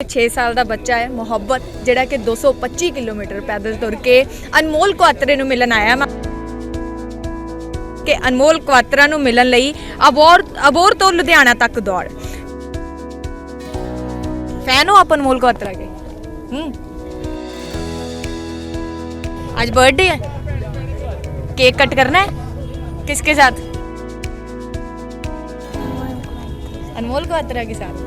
6 ਸਾਲ ਦਾ ਬੱਚਾ ਹੈ ਮੁਹੱਬਤ ਜਿਹੜਾ ਕਿ 225 ਕਿਲੋਮੀਟਰ ਪੈਦਲ ਤੁਰ ਕੇ ਅਨਮੋਲ ਕੁਆਤਰੇ ਨੂੰ ਮਿਲਣ ਆਇਆ ਮੈਂ ਕਿ ਅਨਮੋਲ ਕੁਆਤਰਾ ਨੂੰ ਮਿਲਣ ਲਈ ਅਬੋਰ ਅਬੋਰ ਤੋਂ ਲੁਧਿਆਣਾ ਤੱਕ ਦੌੜ ਫੈਨ ਹੋ ਆਪ ਅਨਮੋਲ ਕੁਆਤਰਾ के हम्म आज बर्थडे है केक कट करना है किसके साथ अनमोल कुआत्रा के साथ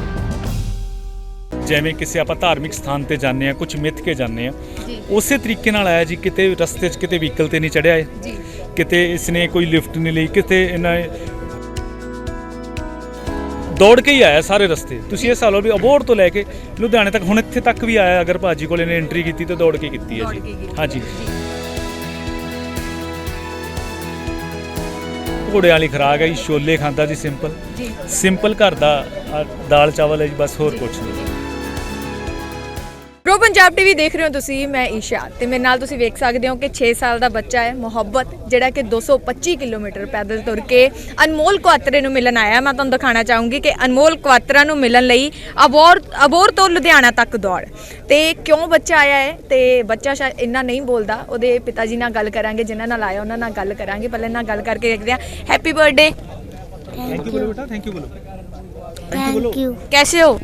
ਜਿਵੇਂ ਕਿਸੇ ਆਪਾਂ ਧਾਰਮਿਕ ਸਥਾਨ ਤੇ ਜਾਂਦੇ ਆ ਕੁਝ ਮਿੱਥ ਕੇ ਜਾਂਦੇ ਆ ਉਸੇ ਤਰੀਕੇ ਨਾਲ ਆਇਆ ਜੀ ਕਿਤੇ ਰਸਤੇ 'ਚ ਕਿਤੇ ਵਹੀਕਲ ਤੇ ਨਹੀਂ ਚੜਿਆ ਜੀ। ਕਿਤੇ ਇਸਨੇ ਕੋਈ ਲਿਫਟ ਨਹੀਂ ਲਈ ਕਿਤੇ ਇਹਨਾਂ ਨੇ ਦੌੜ ਕੇ ਹੀ ਆਇਆ ਸਾਰੇ ਰਸਤੇ। ਤੁਸੀਂ ਇਹ ਸਾਲੋ ਵੀ ਅਬੋਰ ਤੋਂ ਲੈ ਕੇ ਲੁਧਿਆਣੇ ਤੱਕ ਹੁਣ ਇੱਥੇ ਤੱਕ ਵੀ ਆਇਆ ਅਗਰ ਭਾਜੀ ਕੋਲ ਇਹਨੇ ਐਂਟਰੀ ਕੀਤੀ ਤਾਂ ਦੌੜ ਕੇ ਕੀਤੀ ਹੈ ਜੀ। ਹਾਂਜੀ। ਘੋੜੇ ਵਾਲੀ ਖਰਾਕ ਹੈ ਜੀ ਛੋਲੇ ਖਾਂਦਾ ਜੀ ਸਿੰਪਲ ਸਿੰਪਲ ਘਰ ਦਾ ਦਾਲ ਚਾਵਲ ਹੈ ਜੀ ਬਸ ਹੋਰ ਕੁਝ ਨਹੀਂ। ਪ੍ਰੋ ਪੰਜਾਬ ਟੀਵੀ ਦੇਖ ਰਹੇ ਹੋ ਤੁਸੀਂ ਮੈਂ ਈਸ਼ਾ। ਤੇ ਮੇਰੇ ਨਾਲ ਤੁਸੀਂ ਵੇਖ ਸਕਦੇ ਹੋ ਕਿ 6 ਸਾਲ ਦਾ ਬੱਚਾ ਹੈ ਮੁਹੱਬਤ ਜਿਹੜਾ ਕਿ 225 ਕਿਲੋਮੀਟਰ ਪੈਦਲ ਤੁਰ ਕੇ ਅਨਮੋਲ ਕੁਆਤਰੇ ਨੂੰ ਮਿਲਣ ਆਇਆ। ਮੈਂ ਤੁਹਾਨੂੰ ਦਿਖਾਣਾ ਚਾਹੂੰਗੀ ਕਿ ਅਨਮੋਲ ਕੁਆਤਰਾ ਨੂੰ ਮਿਲਣ ਲਈ ਅਬੋਰ ਅਬੋਰ ਤੋਂ ਲੁਧਿਆਣਾ ਤੱਕ ਦੌੜ। ਤੇ ਕਿਉਂ ਬੱਚਾ ਆਇਆ ਹੈ? ਤੇ ਬੱਚਾ ਸ਼ਾਇਦ ਇੰਨਾ ਨਹੀਂ ਬੋਲਦਾ ਉਹਦੇ ਪਿਤਾ ਜੀ ਨਾਲ ਗੱਲ ਕਰਾਂਗੇ ਜਿਨ੍ਹਾਂ ਨਾਲ ਆਇਆ ਉਹਨਾਂ ਨਾਲ ਗੱਲ ਕਰਾਂਗੇ। ਪਹਿਲਾਂ ਨਾਲ ਗੱਲ ਕਰਕੇ ਦੇਖਦੇ ਹਾਂ। ਹੈਪੀ ਬਰਥਡੇ ਥੈਂਕ ਯੂ ਬੋਲੋ ਬੇਟਾ ਥੈਂਕ ਯੂ ਬੋਲੋ। ਥੈਂਕ ਯੂ ਕੈਸੇ ਹੋ?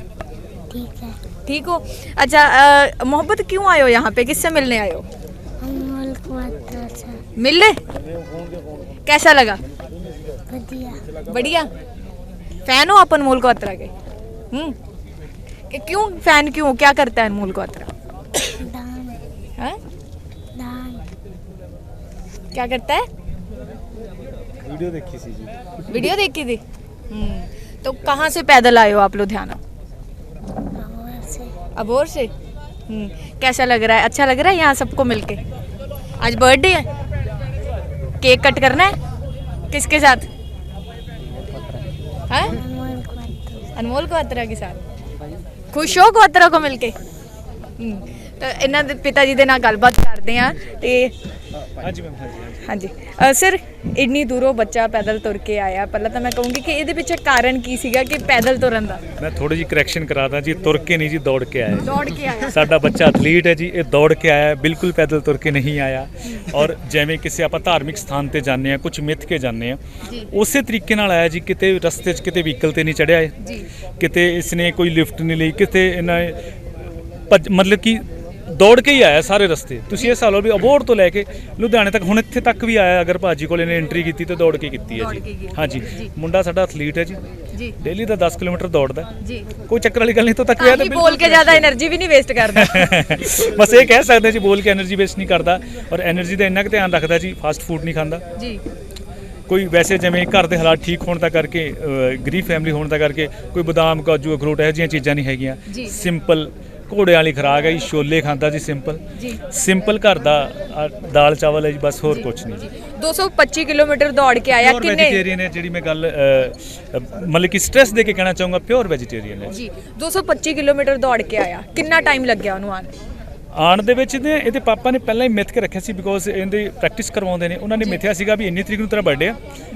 ठीक हो? अच्छा मोहब्बत क्यों आयो यहाँ पे? किससे मिलने आयो मिले कैसा लगा? बढ़िया। बढ़िया। फ़ैन हो आप अनमोल कोत्रा के? हम्म। क्यों? फ़ैन क्यों? क्या करता है अनमोल कोत्रा? हाँ? क्या करता है? वीडियो देखी थी वीडियो देखी थी? हम्म। तो कहाँ से पैदल आए हो आप लुधियाना? अबोर से हम्म कैसा लग रहा है अच्छा लग रहा है यहाँ सबको मिलके आज बर्थडे है केक कट करना है किसके साथ हाँ अनमोल कुआत्रा ਅਨਮੋਲ ਕੁਆਤਰਾ ਕੇ ਸਾਥ ਖੁਸ਼ ਹੋ ਕੁਆਤਰਾ ਕੋ ਮਿਲ ਕੇ ਹਮ, ਤਾਂ ਇਹਨਾਂ ਦੇ ਪਿਤਾ ਜੀ ਦੇ ਨਾਲ ਗੱਲਬਾਤ ਕਰਦੇ ਆ ਤੇ ਹਾਂਜੀ ਮੈਮ ਹਾਂਜੀ ਹਾਂਜੀ ਹਾਂਜੀ ਅ, ਸਰ ਇੰਨੀ ਦੂਰੋਂ ਬੱਚਾ ਪੈਦਲ ਤੁਰ ਕੇ ਆਇਆ। ਪਹਿਲਾਂ ਤਾਂ ਮੈਂ ਕਹੂੰਗੀ ਕਿ ਇਹਦੇ ਪਿੱਛੇ ਕਾਰਨ ਕੀ ਸੀਗਾ ਕਿ ਪੈਦਲ ਤੁਰਨ ਦਾ? ਮੈਂ ਥੋੜੀ ਜਿਹੀ ਕਰੈਕਸ਼ਨ ਕਰਾਦਾ ਜੀ ਤੁਰ ਕੇ ਨਹੀਂ ਜੀ ਦੌੜ ਕੇ ਆਇਆ। ਦੌੜ ਕੇ ਆਇਆ। ਸਾਡਾ ਬੱਚਾ ਐਥਲੀਟ ਹੈ ਜੀ ਇਹ ਦੌੜ ਕੇ ਆਇਆ ਬਿਲਕੁਲ ਪੈਦਲ ਤੁਰ ਕੇ ਨਹੀਂ ਆਇਆ। ਔਰ ਜਿਵੇਂ ਕਿਸੇ ਆਪਾਂ ਧਾਰਮਿਕ ਸਥਾਨ ਤੇ ਜਾਂਦੇ ਆ ਕੁਝ ਮਿੱਥ ਕੇ ਜਾਂਦੇ ਆ ਜੀ। ਉਸੇ ਤਰੀਕੇ ਨਾਲ ਆਇਆ ਜੀ ਕਿਤੇ ਰਸਤੇ 'ਚ ਕਿਤੇ ਵਹੀਕਲ ਤੇ ਨਹੀਂ ਚੜਿਆ ਜੀ। ਕਿਤੇ ਇਸਨੇ ਕੋਈ ਲਿਫਟ ਨਹੀਂ ਲਈ ਕਿਤੇ ਇਹਨਾਂ ਮਤਲਬ ਕਿ ਦੌੜ ਕੇ ਹੀ ਆਇਆ ਸਾਰੇ ਰਸਤੇ। ਤੁਸੀਂ ਇਹ ਸਾਲੋ ਵੀ ਅਬੋਰ ਤੋਂ ਲੈ ਕੇ ਲੁਧਿਆਣੇ ਤੱਕ ਹੁਣ ਇੱਥੇ ਤੱਕ ਵੀ ਆਇਆ ਅਗਰ ਭਾਜੀ ਕੋਲ ਇਹਨੇ ਐਂਟਰੀ ਕੀਤੀ ਤੇ ਦੌੜ ਕੇ ਕੀਤੀ ਹੈ ਜੀ। ਹਾਂਜੀ। ਮੁੰਡਾ ਸਾਡਾ ਐਥਲੀਟ ਹੈ ਜੀ। ਡੇਲੀ ਦਾ 10 ਕਿਲੋਮੀਟਰ ਦੌੜਦਾ ਜੀ। ਕੋਈ ਚੱਕਰ ਵਾਲੀ ਗੱਲ ਨਹੀਂ ਤੋਂ ਤੱਕ ਵਿਆਹ ਤੇ ਬੋਲ ਕੇ ਜ਼ਿਆਦਾ એનર્ਜੀ ਵੀ ਨਹੀਂ ਵੇਸਟ ਕਰਦਾ। ਬਸ ਇਹ ਕਹਿ ਸਕਦੇ ਜੀ ਬੋਲ ਕੇ એનર્ਜੀ ਵੇਸਟ ਨਹੀਂ ਕਰਦਾ ਔਰ એનર્ਜੀ ਦਾ ਇੰਨਾ ਕੁ ਧਿਆਨ ਰੱਖਦਾ ਜੀ ਫਾਸਟ ਫੂਡ ਨਹੀਂ ਖਾਂਦਾ। ਜੀ। ਕੋਈ ਵੈਸੇ ਜਿਵੇਂ ਘਰ ਦੇ ਹਾਲਾਤ ਠੀਕ ਹੋਣ ਦਾ ਕਰਕੇ ਗਰੀਬ ਫੈਮਿਲੀ ਹੋਣ ਦਾ ਕਰਕੇ ਕੋਈ ਬਦਾਮ ਕਾਜੂ ਅਖਰੋਟ ਇਹੋ ਜਿਹੀਆਂ ਚੀਜ਼ਾਂ ਨਹੀਂ ਹੈਗੀਆਂ। ਸਿੰਪਲ ਘੋੜੇ ਵਾਲੀ ਖਰਾਕ ਹੈ ਜੀ ਛੋਲੇ ਖਾਂਦਾ ਜੀ ਸਿੰਪਲ ਜੀ। ਸਿੰਪਲ ਘਰ ਦਾ ਦਾਲ ਚਾਵਲ ਹੈ ਜੀ ਬਸ ਹੋਰ ਕੁਝ ਨਹੀਂ ਜੀ। 225 ਕਿਲੋਮੀਟਰ ਦੌੜ ਕੇ ਆਇਆ ਪਿਓਰ ਕਿੰਨੇ? ਵੈਜੀਟੇਰੀਅਨ ਹੈ ਜਿਹੜੀ ਮੈਂ ਗੱਲ ਮਤਲਬ ਕਿ ਸਟ੍ਰੈਸ ਦੇ ਕੇ ਕਹਿਣਾ ਚਾਹੂੰਗਾ ਪਿਓਰ ਵੈਜੀਟੇਰੀਅਨ ਹੈ ਜੀ। 225 ਕਿਲੋਮੀਟਰ ਦੌੜ ਕੇ ਆਇਆ। ਕਿੰਨਾ ਟਾਈਮ ਲੱਗਿਆ ਉਹਨੂੰ ਆਉਣ? ਆਣ ਦੇ ਵਿੱਚ ਨੇ ਇਹਦੇ ਪਾਪਾ ਨੇ ਪਹਿਲਾਂ ਹੀ ਮਿੱਥ ਕੇ ਰੱਖਿਆ ਸੀ ਬਿਕੋਜ਼ ਇਹਦੀ ਪ੍ਰੈਕਟਿਸ ਕਰਵਾਉਂਦੇ ਨੇ। ਉਹਨਾਂ ਨੇ ਮਿੱਥਿਆ ਸੀਗਾ ਵੀ ਇੰਨੀ ਤਰੀਕ ਨੂੰ ਤੇਰਾ ਬਰਥਡੇ ਆ।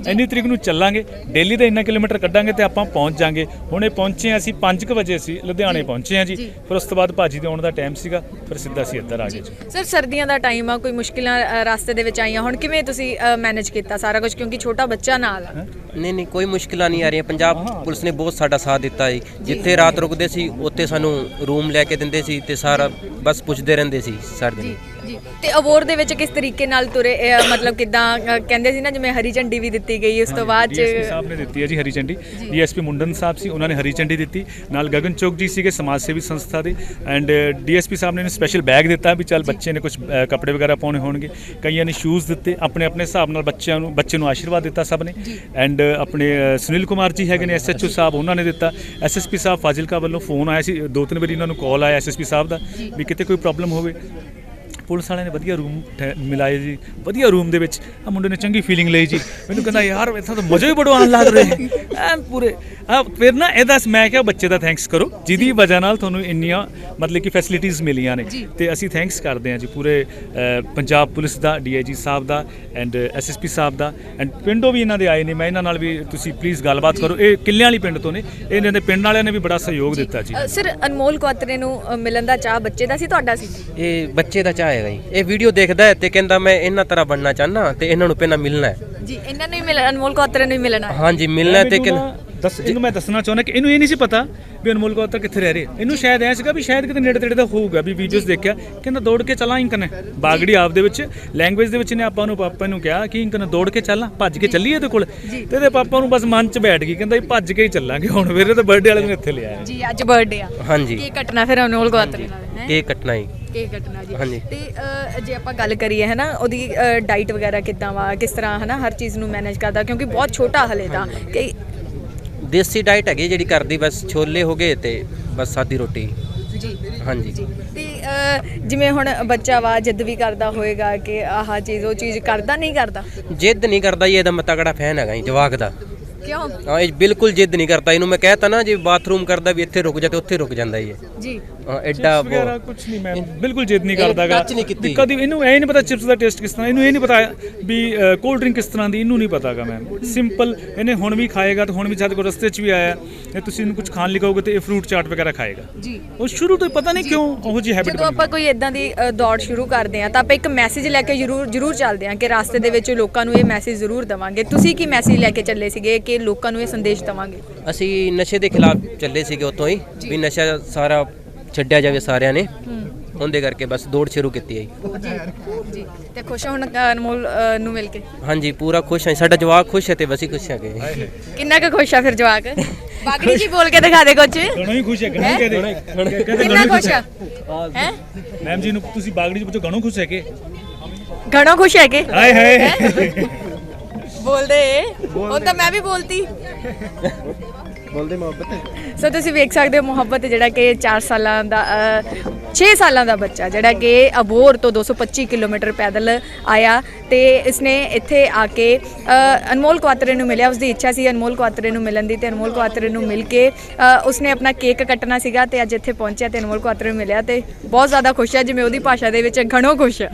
ਇੰਨੀ ਤਰੀਕ ਨੂੰ ਚੱਲਾਂਗੇ। ਡੇਲੀ ਦਾ ਇੰਨਾ ਕਿਲੋਮੀਟਰ ਕੱਢਾਂਗੇ ਤੇ ਆਪਾਂ ਪਹੁੰਚ ਜਾਾਂਗੇ। ਹੁਣ ਇਹ ਪਹੁੰਚੇ ਅਸੀਂ 5:00 ਵਜੇ ਅਸੀਂ ਲੁਧਿਆਣੇ ਪਹੁੰਚੇ ਹਾਂ ਜੀ। ਫਿਰ ਉਸ ਤੋਂ ਬਾਅਦ ਭਾਜੀ ਦੇ ਆਉਣ ਦਾ ਟਾਈਮ ਸੀਗਾ ਫਿਰ ਸਿੱਧਾ ਅਸੀਂ ਇੱਧਰ ਆ ਗਏ ਜੀ। ਸਰ ਸਰਦੀਆਂ ਦਾ ਟਾਈਮ ਆ ਕੋਈ ਮੁਸ਼ਕਿਲਾਂ ਰਸਤੇ ਦੇ ਵਿੱਚ ਆਈਆਂ ਹੁਣ ਕਿਵੇਂ ਤੁਸੀਂ ਮੈਨੇਜ ਕੀਤਾ ਸਾਰਾ ਕੁਝ ਕਿਉਂਕਿ ਛੋਟਾ ਬੱਚਾ ਨਾਲ ਆ। ਨਹੀਂ ਨਹੀਂ ਕੋਈ ਮੁਸ਼ਕਿਲਾਂ ਨਹੀਂ ਆ ਰਹੀਆਂ। ਪੰਜਾਬ ਪੁਲਿਸ ਨੇ ਬਹੁਤ ਸਾਡਾ ਸਾਥ ਦਿੱਤਾ ਹੈ ਜਿੱਥੇ ਰਾਤ ਰੁਕਦੇ ਸੀ ਉੱਥੇ ਸਾਨੂੰ ਰੂਮ ਲੈ ਕੇ ਦਿੰਦੇ ਸੀ ਤੇ ਸਾਰਾ ਬਸ ਪੁੱਛਦੇ ਰਹਿੰਦੇ ਸੀ ਸਾਰ ਦਿਨ ਜੀ। ਤੇ ਅਵਾਰਡ ਦੇ ਵਿੱਚ ਕਿਸ ਤਰੀਕੇ ਨਾਲ ਤੁਰੇ ਮਤਲਬ ਕਿਦਾਂ ਕਹਿੰਦੇ ਸੀ ਨਾ ਜਿਵੇਂ ਹਰੀ ਝੰਡੀ ਵੀ ਦਿੱਤੀ ਗਈ ਉਸ ਤੋਂ ਬਾਅਦ ਡੀਐਸਪੀ ਚ ਸਾਹਿਬ ਨੇ ਦਿੱਤੀ ਹੈ ਜੀ ਹਰੀ ਝੰਡੀ। ਡੀਐਸਪੀ ਮੁੰਡਨ ਸਾਹਿਬ ਸੀ ਉਹਨਾਂ ਨੇ ਹਰੀ ਝੰਡੀ ਦਿੱਤੀ। ਨਾਲ ਗਗਨ ਚੌਕ ਜੀ ਸੀਗੇ ਸਮਾਜ ਸੇਵੀ ਸੰਸਥਾ ਦੇ। ਐਂਡ ਡੀਐਸਪੀ ਸਾਹਿਬ ਨੇ ਇਹਨੂੰ ਸਪੈਸ਼ਲ ਬੈਗ ਦਿੱਤਾ ਵੀ ਚੱਲ ਬੱਚੇ ਨੇ ਕੁਝ ਕੱਪੜੇ ਵਗੈਰਾ ਪਾਉਣੇ ਹੋਣਗੇ। ਕਈਆਂ ਨੇ ਸ਼ੂਜ਼ ਦਿੱਤੇ ਆਪਣੇ ਆਪਣੇ ਹਿਸਾਬ ਨਾਲ ਬੱਚਿਆਂ ਨੂੰ ਬੱਚੇ ਨੂੰ ਆਸ਼ੀਰਵਾਦ ਦਿੱਤਾ ਸਭ ਨੇ। ਐਂਡ ਆਪਣੇ ਅ, ਸੁਨੀਲ ਕੁਮਾਰ ਜੀ ਹੈਗੇ ਨੇ ਐਸਐਚਓ ਸਾਹਿਬ ਉਹਨਾਂ ਨੇ ਦਿੱਤਾ। ਐਸਐਸਪੀ ਸਾਹਿਬ ਫਾਜ਼ਿਲਕਾ ਵੱਲੋਂ ਫੋਨ ਆਇਆ ਸੀ ਦੋ ਤਿੰਨ ਵਾਰੀ ਇਹਨਾਂ ਨੂੰ ਕਾਲ ਆਇਆ ਐਸਐਸਪੀ ਸਾਹਿਬ ਦਾ ਵੀ ਕਿਤੇ ਕੋਈ ਪ੍ਰੋਬਲਮ ਹੋਵੇ। ਪੁਲਿਸ ਵਾਲਿਆਂ ਨੇ ਵਧੀਆ ਰੂਮ ਮਿਲਾਏ ਜੀ ਵਧੀਆ ਰੂਮ ਦੇ ਵਿੱਚ। ਆ ਮੁੰਡੇ ਨੇ ਚੰਗੀ ਫੀਲਿੰਗ ਲਈ ਜੀ। ਮੈਨੂੰ ਕਹਿੰਦਾ ਯਾਰ ਇੱਥਾ ਤਾਂ ਮਜ਼ੇ ਹੀ ਬੜਾ ਆਉਣ ਲੱਗ ਰਹੇ ਐਨ ਪੂਰੇ ਆ ਫਿਰ ਨਾ ਇਹਦਾ ਮੈਂ ਕਿਹਾ ਬੱਚੇ ਦਾ ਥੈਂਕਸ ਕਰੋ ਜਿਹਦੀ ਵਜ੍ਹਾ ਨਾਲ ਤੁਹਾਨੂੰ ਇੰਨੀਆਂ ਮਤਲਬ ਕਿ ਫੈਸਿਲਿਟੀਆਂ ਮਿਲੀਆਂ ਨੇ। ਤੇ ਅਸੀਂ ਥੈਂਕਸ ਕਰਦੇ ਹਾਂ ਜੀ ਪੂਰੇ ਪੰਜਾਬ ਪੁਲਿਸ ਦਾ ਡੀਆਈਜੀ ਸਾਹਿਬ ਦਾ ਐਂਡ ਐਸਐਸਪੀ ਸਾਹਿਬ ਦਾ ਐਂਡ ਪਿੰਡੋਂ ਵੀ ਇਹਨਾਂ ਦੇ ਆਏ ਨੇ। ਮੈਂ ਇਹਨਾਂ ਨਾਲ ਵੀ ਤੁਸੀਂ ਪਲੀਜ਼ ਗੱਲਬਾਤ ਕਰੋ। ਇਹ ਕਿੱਲਿਆਂ ਵਾਲੀ ਪਿੰਡ ਤੋਂ ਨੇ। ਇਹਨਾਂ ਦੇ ਪਿੰਡ ਵਾਲਿਆਂ ਨੇ ਵੀ ਬੜਾ ਸਹਿਯੋਗ ਦਿੱਤਾ ਜੀ। ਸਰ ਅਨਮੋਲ ਕੁਆਤਰੇ ਨੂੰ ਮਿਲਣ ਦਾ ਚਾਹ ਬੱਚੇ ਦਾ ਸੀ ਤੁਹਾਡਾ ਸੀ? ਇਹ ਬੱਚੇ ਦਾ ਚਾਹੇਗਾ ਜੀ। ਇਹ ਵੀਡੀਓ ਦੇਖਦਾ ਹੈ ਤੇ ਕਹਿੰਦਾ ਮੈਂ ਇਹਨਾਂ ਤਰ੍ਹਾਂ ਬਣਨਾ ਚਾਹਨਾ ਤੇ ਇਹਨਾਂ ਨੂੰ ਪਹਿਲਾਂ ਮਿਲਣਾ ਹੈ। ਜੀ ਇਹਨਾਂ ਨੂੰ ਹੀ ਮਿਲ ਅਨਮੋਲ ਕੁਆਤਰੇ ਨੂੰ ਹੀ ਮਿਲਣਾ ਹੈ। ਹਾਂਜੀ ਮਿਲਣਾ ਹੈ ਤੇ ਕਹਿੰਦਾ ਦੱਸ ਇਹਨੂੰ ਮੈਂ ਦੱਸਣਾ ਚਾਹੁੰਦਾ ਕਿ ਇਹਨੂੰ ਇਹ ਨਹੀਂ ਸੀ ਪਤਾ ਵੀ ਅਨਮੋਲ ਕੌਰ ਤਾਂ ਕਿੱਥੇ ਰਹਿ ਰਹੇ। ਇਹਨੂੰ ਸ਼ਾਇਦ ਐ ਸੀਗਾ ਵੀ ਸ਼ਾਇਦ ਕਿਤੇ ਨੇੜੇ ਤੇੜੇ ਦਾ ਹੋਊਗਾ ਵੀ ਵੀਡੀਓਜ਼ ਦੇਖਿਆ। ਕਹਿੰਦਾ ਦੌੜ ਕੇ ਚੱਲਾਂ ਇੰਕਨ। ਬਾਗੜੀ ਆਪ ਦੇ ਵਿੱਚ ਲੈਂਗੁਏਜ ਦੇ ਵਿੱਚ ਨੇ ਆਪਾਂ ਨੂੰ ਪਾਪਾ ਨੂੰ ਕਿਹਾ ਕਿ ਇੰਕਨ ਦੌੜ ਕੇ ਚੱਲਾਂ ਭੱਜ ਕੇ ਚੱਲੀਏ ਇਹਦੇ ਕੋਲ। ਤੇ ਇਹਦੇ ਪਾਪਾ ਨੂੰ ਬਸ ਮਨ 'ਚ ਬੈਠ ਗਈ ਕਹਿੰਦਾ ਵੀ ਭੱਜ ਕੇ ਹੀ ਚੱਲਾਂਗੇ ਹੁਣ ਫਿਰ ਇਹਦੇ ਬਰਥਡੇ ਵਾਲੇ ਦਿਨ ਇੱਥੇ ਲਿਆਇਆ। ਜੀ ਅੱਜ ਬਰਥਡੇ ਆ। ਹਾਂਜੀ। ਕੀ ਕੱਟਣਾ ਫਿਰ ਅਨਮੋਲ ਨਾਲ ਹੈ? ਇਹ ਕੱਟਣਾ ਹੀ ਕੀ ਕੱਟਣਾ ਜੀ? ਹਾਂਜੀ। ਤੇ ਅ, ਜੇ ਆਪਾਂ ਗੱਲ ਕਰੀਏ ਹੈ ਨਾ ਉਹਦੀ ਡਾਈਟ ਵਗੈਰਾ ਕਿੱਦਾਂ ਵਾ ਕਿਸ ਤਰ੍ਹਾਂ ਹੈ ਨਾ ਹਰ ਚੀਜ਼ ਨੂੰ ਮੈਨੇਜ ਕਰਦਾ ਕਿਉਂਕਿ ਬਹੁਤ ਛੋਟਾ ਹਲੇ ਤਾਂ ਕਿ ਦੇਸੀ ਡਾਈਟ ਹੈਗੀ ਜਿਹੜੀ ਘਰ ਦੀ ਬਸ ਛੋਲੇ ਹੋ ਗਏ ਤੇ ਬਸ ਸਾਦੀ ਰੋਟੀ। ਜੀ। ਹਾਂਜੀ। ਤੇ ਅ, ਜਿਵੇਂ ਹੁਣ ਬੱਚਾ ਵਾ ਜਿੱਦ ਵੀ ਕਰਦਾ ਹੋਏਗਾ ਕਿ ਆਹ ਚੀਜ਼ ਉਹ ਚੀਜ਼ ਕਰਦਾ ਨਹੀਂ ਕਰਦਾ? ਜਿੱਦ ਨਹੀਂ ਕਰਦਾ ਜੀ ਇਹਦਾ ਮੈਂ ਤਗੜਾ ਫੈਨ ਹੈਗਾ ਜੀ ਜਵਾਕ ਦਾ। ਕਿਉਂ? ਹਾਂ ਇਹ ਬਿਲਕੁਲ ਜਿੱਦ ਨਹੀਂ ਕਰਦਾ। ਇਹਨੂੰ ਮੈਂ ਕਹਿਤਾ ਨਾ ਜੇ ਬਾਥਰੂਮ ਕਰਦਾ ਵੀ ਇੱਥੇ ਰੁਕ ਜਾ ਤੇ ਉੱਥੇ ਰੁਕ ਜਾਂਦਾ ਇਹ। ਜੀ। ਹਾਂ ਐਡਾ ਵਗੈਰਾ ਕੁਝ ਨਹੀਂ ਮੈਂ ਬਿਲਕੁਲ ਜਿੱਦ ਨਹੀਂ ਕਰਦਾਗਾ touch ਨਹੀਂ ਕੀਤੀ। ਕਦੀ ਇਹਨੂੰ ਐ ਨਹੀਂ ਪਤਾ ਚਿਪਸ ਦਾ ਟੇਸਟ ਕਿਸ ਤਰ੍ਹਾਂ ਇਹਨੂੰ ਇਹ ਨਹੀਂ ਪਤਾ ਵੀ ਕੋਲਡ ਡਰਿੰਕ ਕਿਸ ਤਰ੍ਹਾਂ ਦੀ ਇਹਨੂੰ ਨਹੀਂ ਪਤਾਗਾ ਮੈਮ ਸਿੰਪਲ ਇਹਨੇ ਹੁਣ ਵੀ ਖਾਏਗਾ ਤੇ ਹੁਣ ਵੀ ਜਦ ਕੋ ਰਸਤੇ 'ਚ ਵੀ ਆਇਆ ਤੇ ਤੁਸੀਂ ਇਹਨੂੰ ਕੁਝ ਖਾਣ ਲਈ ਕਹੋਗੇ ਤੇ ਇਹ ਫਰੂਟ ਚਾਟ ਵਗੈਰਾ ਖਾਏਗਾ। ਜੀ। ਉਹ ਸ਼ੁਰੂ ਤੋਂ ਹੀ ਪਤਾ ਨਹੀਂ ਕਿਉਂ ਉਹੋ ਜੀ ਹੈਬਿਟ ਜਦੋਂ ਆਪਾਂ ਕੋਈ ਇਦਾਂ ਦੀ ਦੌੜ ਸ਼ੁਰੂ ਕਰਦੇ ਆ ਤਾਂ ਆਪਾਂ ਇੱਕ ਮੈਸੇਜ ਲੈ ਕੇ ਜ਼ਰੂਰ ਜ਼ਰੂਰ ਚੱਲਦੇ ਆ ਕਿ ਰਾਸਤੇ ਦੇ ਵਿੱਚ ਲੋਕਾਂ ਨੂੰ ਇਹ ਮੈਸੇਜ ਜ਼ਰੂਰ ਦਵਾਂਗੇ। ਤੁਸੀਂ ਕੀ ਮੈਸੇਜ ਲੈ ਕੇ ਚੱਲੇ ਸੀਗੇ ਕਿ ਲੋਕਾਂ ਨੂੰ ਇਹ ਸੰਦੇਸ਼ ਦਵਾਂਗੇ। ਅਸੀਂ ਨਸ਼ੇ ਦੇ ਖਿਲਾਫ ਚੱਲੇ ਸੀਗੇ ਉਤੋਂ ਹੀ ਵੀ ਨਸ਼ਾ ਸਾਰਾ ਛੱਡਿਆ ਜਾਵੇ ਸਾਰਿਆਂ ਨੇ। ਉਹਦੇ ਕਰਕੇ ਬਸ ਦੌੜ ਸ਼ੁਰੂ ਕੀਤੀ ਹੈ ਜੀ। ਜੀ ਤੇ ਖੁਸ਼ ਹੋ ਹੁਣ ਅਨਮੋਲ ਨੂੰ ਮਿਲ ਕੇ? ਹਾਂਜੀ ਪੂਰਾ ਖੁਸ਼ ਹਾਂ ਸਾਡਾ ਜਵਾਕ ਖੁਸ਼ ਹੈ ਤੇ ਵਸੀ ਖੁਸ਼ ਹੈਗੇ ਕਿੰਨਾ ਕੁ ਖੁਸ਼ ਆ ਫਿਰ ਜਵਾਕ? ਬਾਗੜੀ ਜੀ ਬੋਲ ਕੇ ਦਿਖਾ ਦੇ ਕੁਝ ਗਣੋ ਹੀ ਖੁਸ਼ ਹੈ ਗਣੋ ਕਹਿ ਦੇ। ਕਿੰਨਾ ਖੁਸ਼ ਆ? ਹੈ ਮੈਮ ਜੀ ਨੂੰ ਤੁਸੀਂ ਬਾਗੜੀ ਚ ਪੁੱਛੋ ਗਣੋ ਖੁਸ਼ ਹੈ ਕਿ ਘਣੋ ਖੁਸ਼ ਹੈ ਕਿ ਹਾਏ। ਬੋਲਦੇ। ਉਹ ਤਾਂ ਮੈਂ ਵੀ ਬੋਲਤੀ। ਬੋਲਦੇ ਮੁਹੱਬਤ। ਸੋ ਤੁਸੀਂ ਵੇਖ ਸਕਦੇ ਹੋ ਮੁਹੱਬਤ ਜਿਹੜਾ ਕਿ 4 ਸਾਲਾਂ ਦਾ 6 ਸਾਲਾਂ ਦਾ ਬੱਚਾ ਜਿਹੜਾ ਕਿ ਅਬੋਰ ਤੋਂ 225 ਕਿਲੋਮੀਟਰ ਪੈਦਲ ਆਇਆ ਤੇ ਇਸਨੇ ਇੱਥੇ ਆ ਕੇ ਅਨਮੋਲ ਕੁਆਤਰੇ ਨੂੰ ਮਿਲਿਆ। ਉਸਦੀ ਇੱਛਾ ਸੀ ਅਨਮੋਲ ਕੁਆਤਰੇ ਨੂੰ ਮਿਲਣ ਦੀ ਤੇ ਅਨਮੋਲ ਕੁਆਤਰੇ ਨੂੰ ਮਿਲ ਕੇ ਉਸਨੇ ਆਪਣਾ ਕੇਕ ਕੱਟਣਾ ਸੀਗਾ ਤੇ ਅੱਜ ਇੱਥੇ ਪਹੁੰਚਿਆ ਤੇ ਅਨਮੋਲ ਕੁਆਤਰੇ ਨੂੰ ਮਿਲਿਆ ਤੇ ਬਹੁਤ ਜ਼ਿਆਦਾ ਖੁਸ਼ ਹੈ ਜਿਵੇਂ ਉਹਦੀ ਭਾਸ਼ਾ ਦੇ ਵਿੱਚ ਘਣੋ ਖੁਸ਼ ਹੈ